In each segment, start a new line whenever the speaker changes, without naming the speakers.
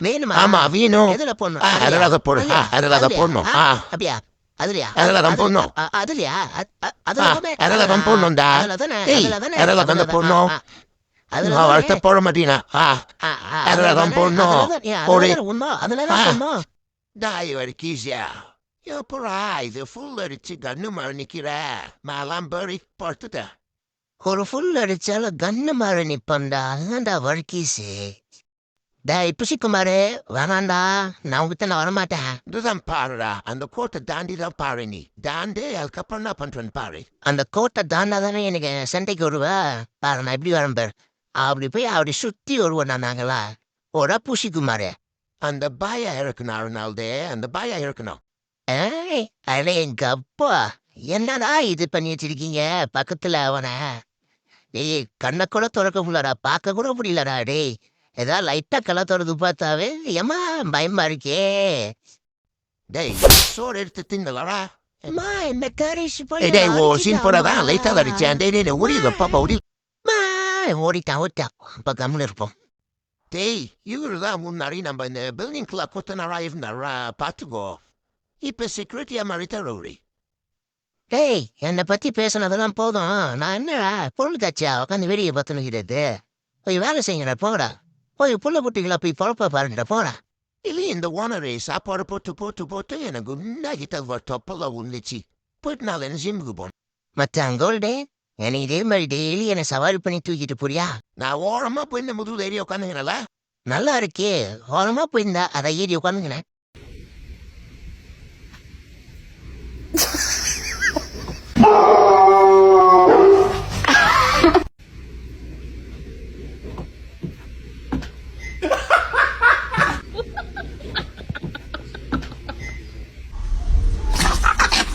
வேணுமா
ஆமா வேணும்
எதுல போடணும்
அதுல தான் போடு. அதுல தான் போடணும்.
அப்படியா அதுலயா
அதுல தான்
அது-
போடணும்.
அதுலயா அதுல தானே?
போடணும்டா.
அதுல தானே.
போடணும். நான்
தானே.
வருத்த போட மாட்டீனா அதுல தான் போடணும். போடு.
அதுல தானே. போடணும்.
Richiga numero nikira. Malambari portuta.
ஒரு ஃபுல் அடிச்சாலும் கண்ணு மாறு நிப்பண்டா அதுதான்டா டேய் புசிக்குமாரு வேணாண்டா நான் உங்ககிட்ட நான் வரமாட்டேன்
Duzan parra, and the quarter dandy da parini. Dande al caperna pantran pari.
அந்த கோட்டை தாண்டா தானே எனக்கு சண்டைக்கு வருவா பாரு நான் எப்படி வரேன் பாரு அப்படி போய் அப்படி சுத்தி வருவோம் நான் நாங்களா ஓடா புசிக்குமாரு
the baya erikanar and the baya erikano.
ஏய் அடே எங்க அப்பா என்னடா இது பண்ணி வச்சிருக்கீங்க பக்கத்துல அவனை டேய் கண்ணை கூட திறக்க முடியலடா பார்க்க கூட முடியலடா டேய் ஏதாவது லைட்டா கள்ள திறந்து பார்த்தாவே ஏமா பயமா இருக்கே
the thing the lara.
அம்மா என்ன Karish
a van, later the chan, they didn't worry the papa. would you-
ஓடிட்டான் ஓடிட்டான் அப்ப கம்முன்னு இருப்போம்
one narina by the building clock, what an arrive in the patugo. Ipe security amaritari.
டேய் என்னை பத்தி பேசுனதெல்லாம் போதும் நான் என்னடா பொருள் காட்சியா உட்காந்து வெளியே பார்த்துனுக்கிறது போய் வேலை செய்யுங்கடா போங்கடா போய் புள்ள குட்டிகளை போய் பொழப்ப பாருங்கடா
போறேன் இல்லையே இந்த ஓனரே சாப்பாடு போட்டு போட்டு போட்டு எனக்கு உண்டாகிட்ட தொப்பல உந்துச்சு போயிட்டு நான் வேணும் ஜிம்முக்கு போனேன்
மச்சான் கோல்டே என்னை இதே மாதிரி டெய்லி என்ன சவாரி பண்ணி தூக்கிட்டு போறியா
நான் ஓரமா போய் இந்த முதுகு ஏறி உட்காந்துங்கிறல
நல்லா இருக்கே ஓரமா போயிருந்தா அதை ஏறி உட்காந்துங்கினேன்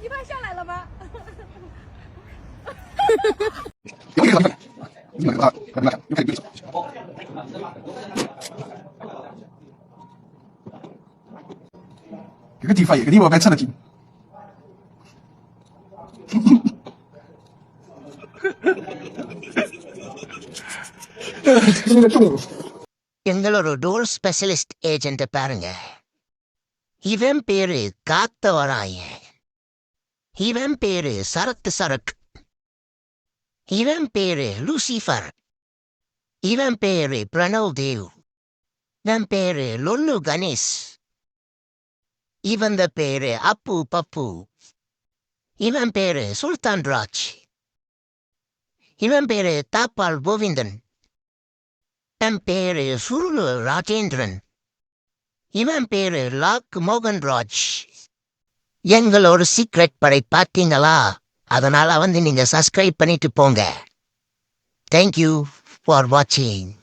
你怕下来了吗？
这个地方，一个地方，别扯了劲。
எங்களோட டோர் ஸ்பெஷலிஸ்ட் ஏஜென்ட்டை பாருங்க. இவன் பேரு காத்த வராயன் இவன் பேரு சரத்து சரக். இவன் பேரு லூசிஃபர். இவன் பேரு பிரணவ் தேவ். இவன் பேரு லொல்லு கணேஷ். இவந்த பேரு அப்பு பப்பு. இவன் பேரு சுல்தான் ராஜ். இவன் பேரு தாப்பால் கோவிந்தன். என் பேரு சுருளு ராஜேந்திரன். இவன் பேரு லாக் மோகன்ராஜ். எங்களோட சீக்ரெட் படை பார்த்தீங்களா? அதனால வந்து நீங்க சப்ஸ்கிரைப் பண்ணிட்டு போங்க. தேங்க்யூ ஃபார் வாட்சிங்